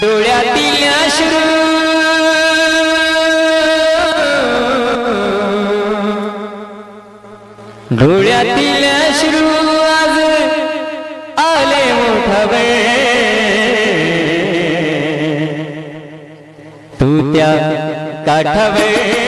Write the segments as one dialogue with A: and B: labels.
A: डोळ्यातील अश्रू. डोळ्यातील अश्रू आज आले मोठवे तू त्या काठावे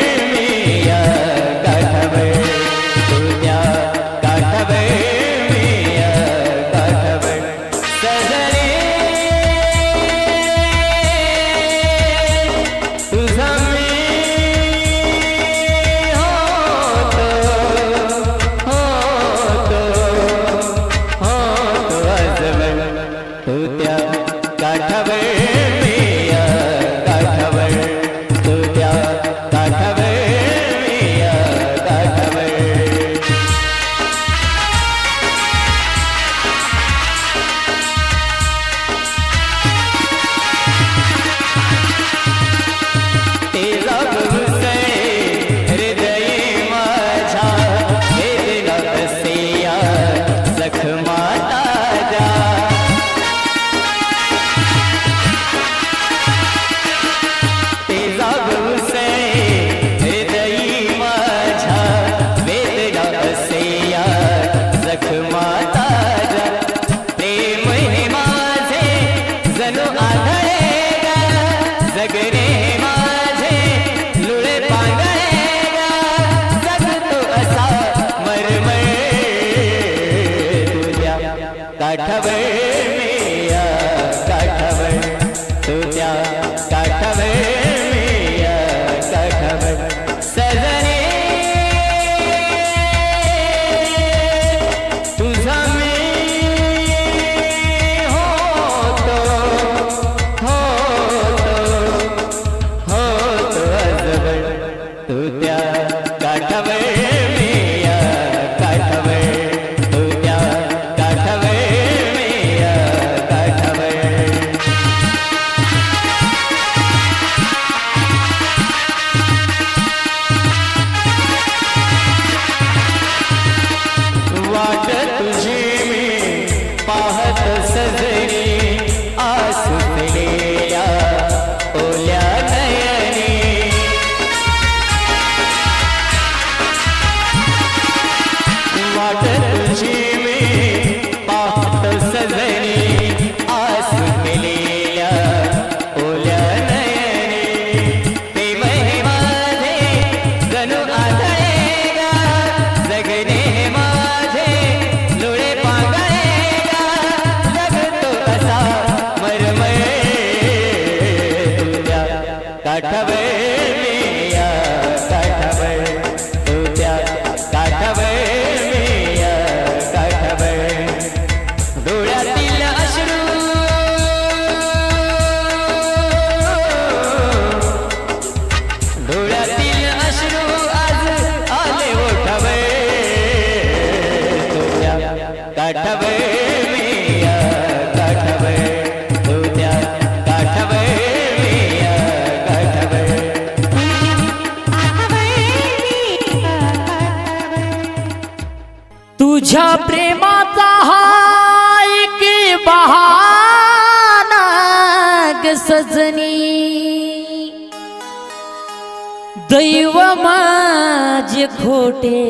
B: माझे खोटे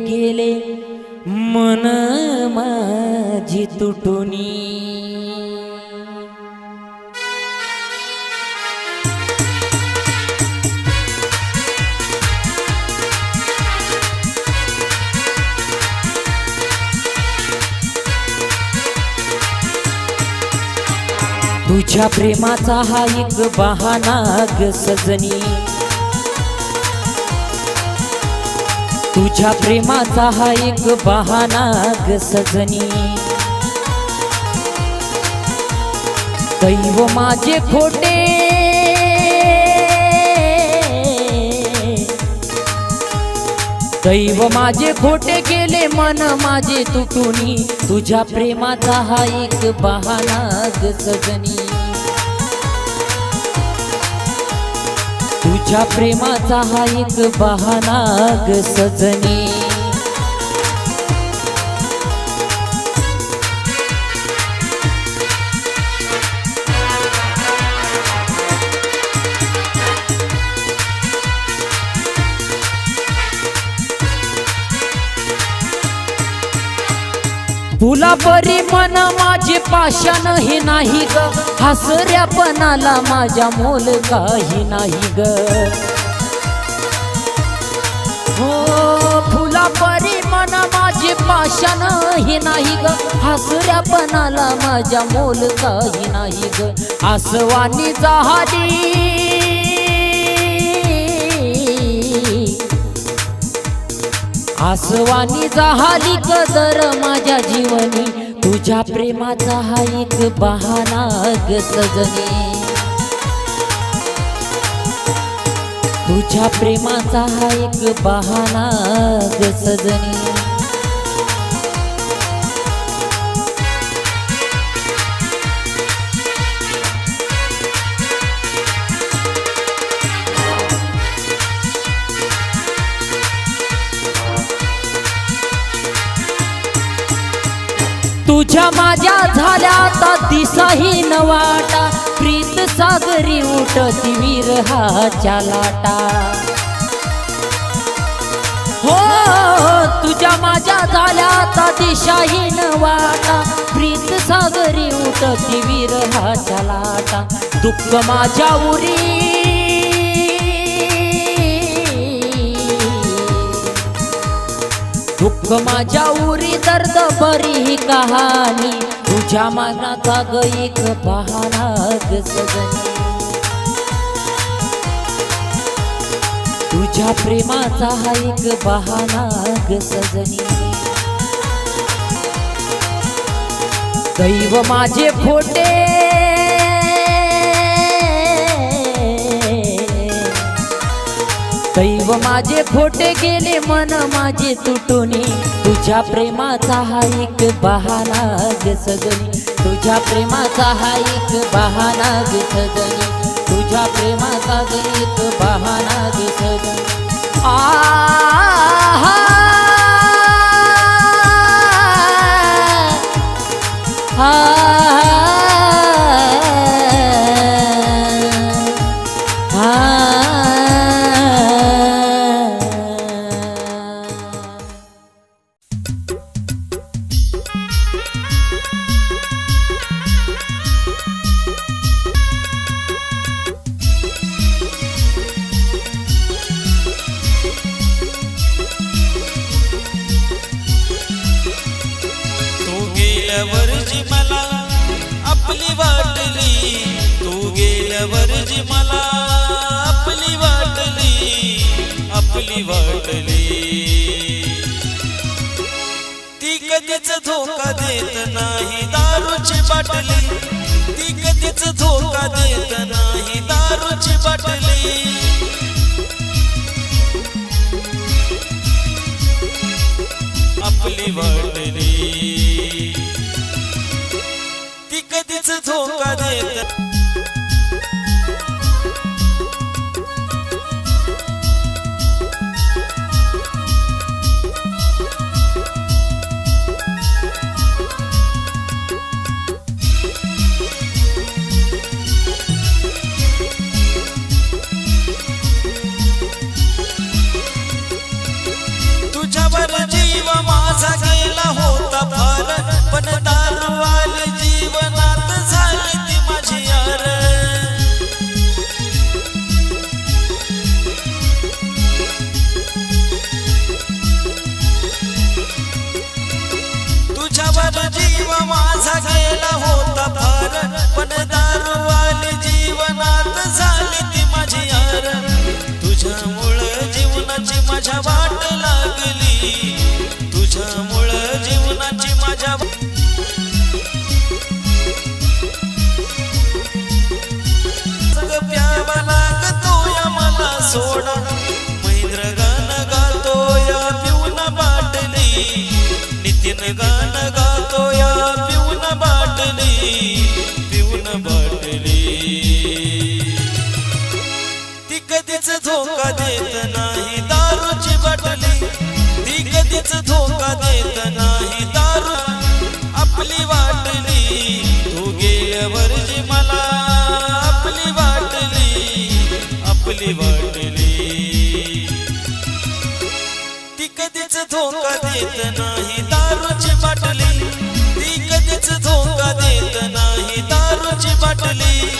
B: गेले मन माझी तुटुनी. तुझ्या प्रेमाचा हा एक बहाना ग सजनी. तुझ्या प्रेमाचा हा एक बहाना ग सजनी. दैव माझे खोटे. दैव माझे खोटे गेले मन माझे तुटुनी. तुझ्या प्रेमाचा हा एक बहाना ग सजनी. तुझ्या प्रेमाचा हा एक बहाना ग सजनी. तुला परी मन माझे पाषाण हे नाही ग. हसऱ्यापणाला माझ्या मोल काही नाही ग. हो फुला परी मन माझे पाषाण हे नाही ग. हसऱ्यापणाला माझ्या मोल काही नाही ग. आसवानी जहाली आसवानी जहाली कदर माझ्या जीवनी. तुझ्या प्रेमाचा हा एक बहाना ग सजनी तुझ्या प्रेमाचा हा एक बहाना ग सजनी तुझ्या माझ्या झाल्या आता दिसाही नवाटा प्रीत सागरी उठती विरहाच्या लाटा. हो तुझ्या माझ्या झाल्या आता दिशाही नवाटा प्रीत सागरी उठती विरहाच्या लाटा. दुःख माझ्या उरी दुःख माझ्या उरी दर्द बरी ही कहाणी. तुझ्या मनाचा ग एक बहाना सजनी. तुझ्या प्रेमाचा हा एक बहाना सजनी. दैव माझे फोटे माझे खोटे गेले मन माझे तुटुनी. तुझ्या प्रेमाचा हा एक बहाना सजनी. तुझ्या प्रेमाचा हा एक बहाना ग सजनी. तुझ्या प्रेमाचा एक बहाना ग सजनी. आहा!
C: तू आपली वाटली ती कधीच धोका देत नाही दारूची बाटली. ती कधीच धोका देत नाही दारूची बाटली. आपली वाटली माझ्या वाट लागली. तुझ्यामुळं जीवनाची माझ्या वाट सग प्यावा लागतो या मला सोडा महेंद्र गाणं गातो या पिऊन बाटली. नितीन गाणं गातो या धोका देत नाही. दारूची बाटली. ती कधीच धोका देत नाही. दारूची बाटली.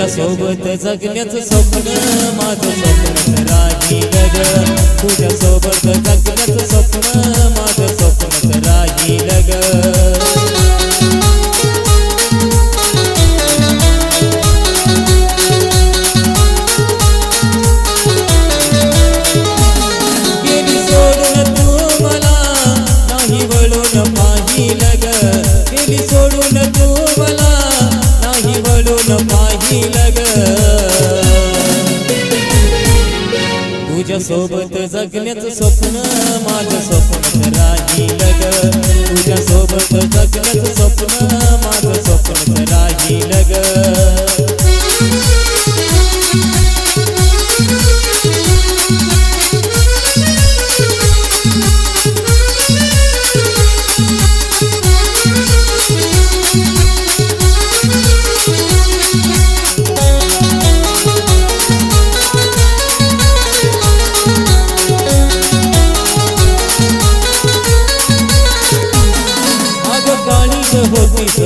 D: तुझ्या सोबत जगण्याचं स्वप्न माझं स्वप्न राहील ग. तुझ्या सोबत जगण्याचं स्वप्न माझं स्वप्न राहील तुझ्या सोबत जगण्याचं स्वप्न माझं स्वप्न राही लग तुझ्या सोबत जगण्याचं स्वप्न माझं स्वप्न राहील ग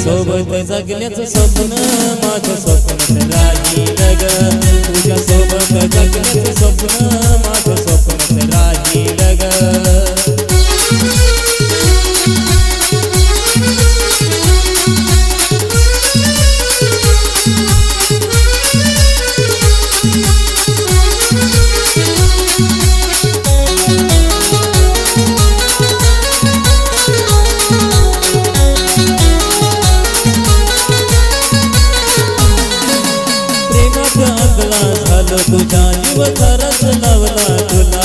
D: सोबत जगल्याचं स्वप्न माझं स्वप्न राजी नग तुझ्या सोबत जगल्याचं स्वप्न माझं स्वप्न राजी नग ወተረስ ለብላዱና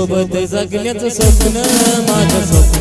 D: सोबत जगण्याचं स्वप्न माझं स्वप्न.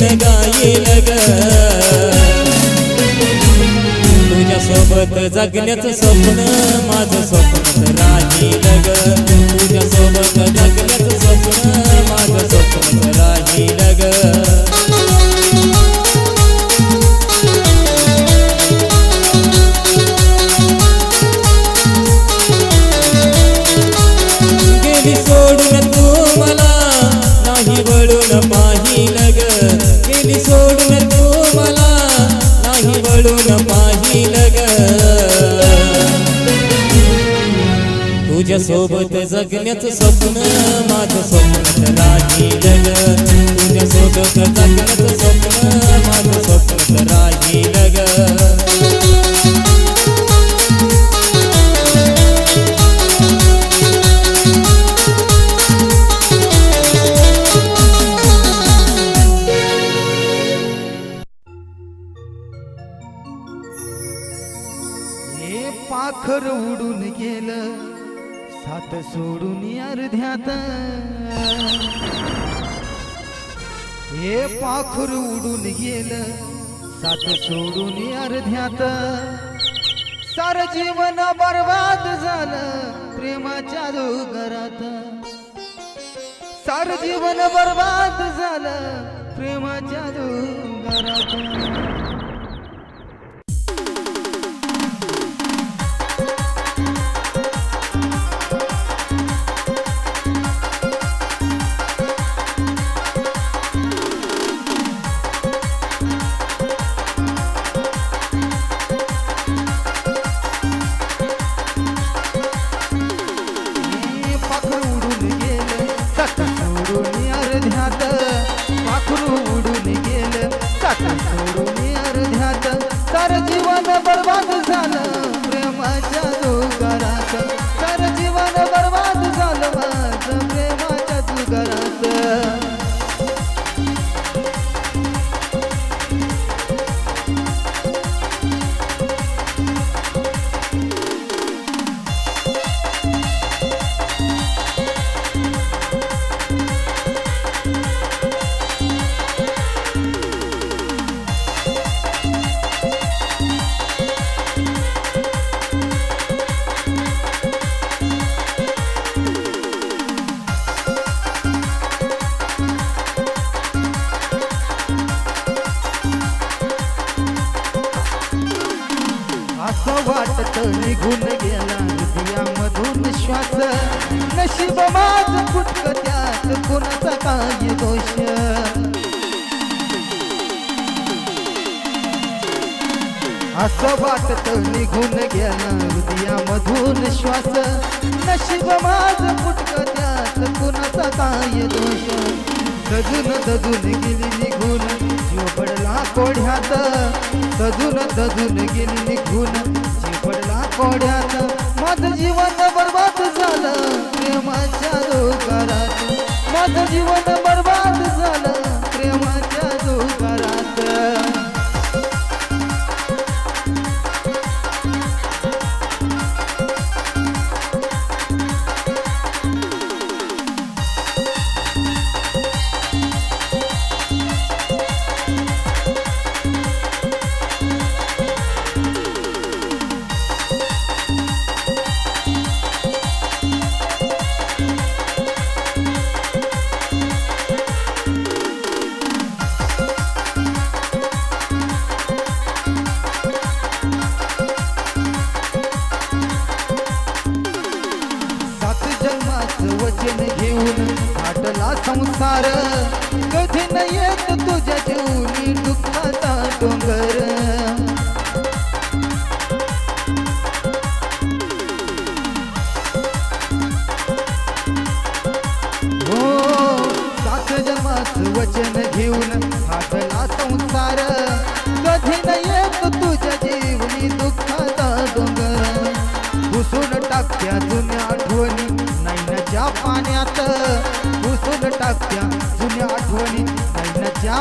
D: गायीन गायीन ग तुझ्यासोबत जगण्याचं स्वप्न माझं स्वप्न राहील ग. जगण्याचं स्वप्न माझं स्वप्न. राही राहील तुझ्या सोबत जगण्याचं स्वप्न माझं स्वप्न. राही राहील
E: पाखर उडून गेलं. साथ सोडून अर्ध्यात हे पाखर उडून गेलं साथ सोडून अर्ध्यात सार जीवन बर्बाद झालं प्रेमाच्या डोंगरात सार जीवन बर्बाद झालं प्रेमाच्या डोंगरात हृदयामधून नशीब माझ फुटक त्यात. कोणाचा काय दोष? असं वाटत निघून गेला हृदयामधून श्वास. नशीब माझ फुटक त्यात. कोणाचा काय दोष? सजून दजून गेली निघून. जीव पडला कोढ्यात. सजून दजून गेली निघून. जीव पडला कोढ्यात. माझं जीवन बर्बाद झालं प्रेमाच्या दोकारात माझं जीवन बर्बाद संसार. कधी न येत तुझ्या जीवनी दुःखाचा डोंगर.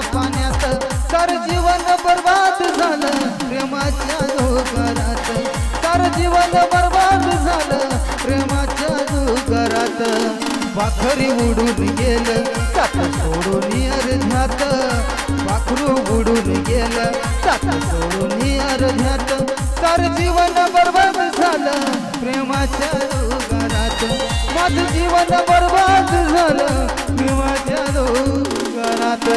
E: पाण्यात सार जीवन बर्बाद झालं. प्रेमाच्या डोंगरात सार जीवन बर्बाद झालं. प्रेमाच्या डोंगरात पाखरी उडून गेलं. सात सोडून अर्ध्यात पाखरू उडून गेलं. सात सोडून अर्ध्यात सार जीवन बर्बाद झालं. प्रेमाच्या दोघरात माझं जीवन बर्बाद झालं. प्रेमाच्या दोघरात